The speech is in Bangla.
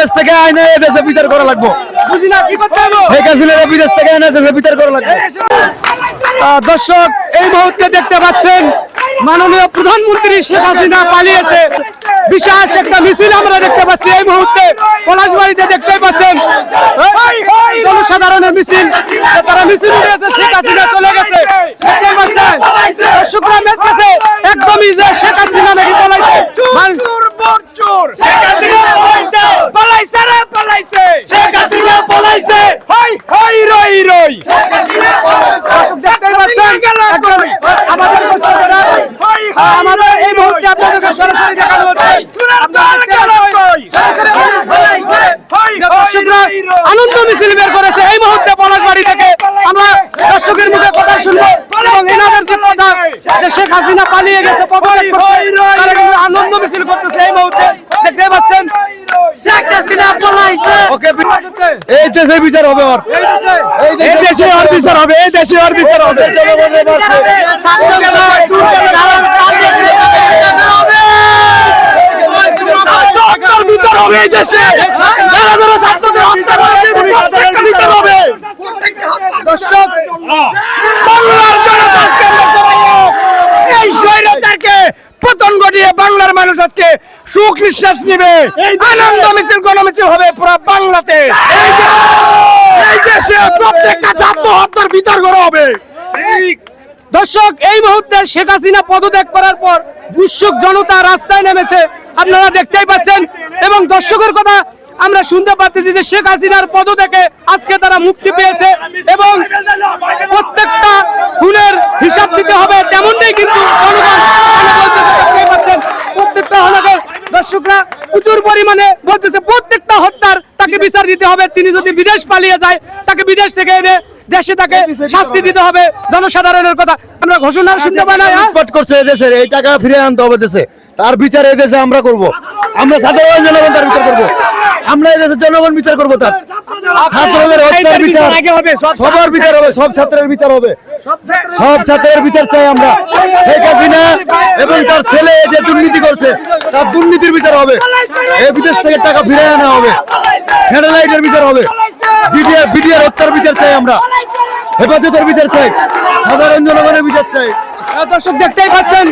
বিদেশ থেকে আইনে দেশে বিচার করা লাগবো। শেখ হাসিনার বিদেশ থেকে আইনে দেশে বিচার করা লাগবে। দর্শক এই মুহূর্তে দেখতে পাচ্ছেন মাননীয় প্রধানমন্ত্রী শেখ হাসিনা পালিয়েছে। বিশেষ একটা মিছিল আমরা দেখতে পাচ্ছি এই মুহূর্তে। পলাশবাড়িতে দেখতে পাচ্ছেন জনসাধারণের মিছিল। তারা মিছিল উঠেছে শেখ হাসিনা চলে গেছে। দর্শকরা একদমই যে শেখ হাসিনা নাকি পলাইছে মান- দর্শক দেখতেই পাচ্ছেন একদম আমাদের দর্শকেরা আমাদের এই মুহূর্তে আপনাদেরকে সরাসরি দেখানো হচ্ছে। আনন্দ মিছিল বের করেছে এই মুহূর্তে পলাশবাড়ি থেকে আমরা দর্শকের মুখে কথা শুনব এবং এনাদের যে কথা যে শেখ হাসিনা পালিয়ে গেছে আনন্দ মিছিল করতেছে এই মুহূর্তে দেখতে পাচ্ছেন শেখ হাসিনা পলাইছে ওকে এই দেশে বিচার হবে ওর। এই দেশে এই দেশে ওর বিচার হবে। এই দেশে ওর বিচার হবে ছাত্রদের বিচার হবে এই দেশে। যারা যারা ছাত্রদের হত্যা করেছে প্রত্যেকটা হবে। দর্শক বাংলার জনতা এই স্বৈরাচারকে পতন ঘটিয়ে বাংলার মানুষ আজকে সুখ নিঃশ্বাস নিবে। আনন্দ মিছিল গণমিছিল হবে পুরো বাংলাতে। এই দেশে। প্রত্যেকটা ছাত্র হত্যার বিচার করা হবে। দর্শক এই মুহূর্তে শেখ হাসিনা পদত্যাগ করার পর উৎসুক জনতা রাস্তায় নেমেছে। আপনারা দেখতেই পাচ্ছেন এবং দর্শকের কথা আমরা শুনতে পাচ্ছি যে শেখ হাসিনার পদ থেকে আজকে তারা মুক্তি পেয়েছে এবং প্রত্যেকটা খুনের হিসাব দিতে হবে, তেমনটাই কিন্তু জনগণ প্রত্যেকটা দর্শকরা প্রচুর পরিমাণে বলতেছে প্রত্যেকটা হত্যার তাকে বিচার দিতে হবে। তিনি যদি বিদেশ পালিয়ে যায় তাকে বিদেশ থেকে এনে দেশে তাকে শাস্তি দিতে হবে। জনসাধারণের কথা আমরা ঘোষণা শুনতে পাই না হ্যাঁ? করছে দেশের এই টাকা ফিরে আনতে হবে দেশে। তার বিচার এই দেশে আমরা করব। আমরা সাধারণ জনগণ তার বিচার করব। আমরা এই দেশের জনগণ বিচার করব তার। ছাত্রদের হত্যার বিচার সবার বিচার হবে সব ছাত্রের বিচার হবে। সব ছাত্রের বিচার চাই আমরা। শেখ হাসিনা এবং তার ছেলে যে দুর্নীতি করছে তার দুর্নীতির বিচার হবে। এই বিদেশ থেকে টাকা ফিরে আনা হবে। স্যাটেলাইটের বিচার হবে। বিডিআর বিডিআর হত্যার বিচার চাই আমরা। হেফাজতের বিচার চাই। সাধারণ জনগণের বিচার চাই। দর্শক দেখতেই পাচ্ছেন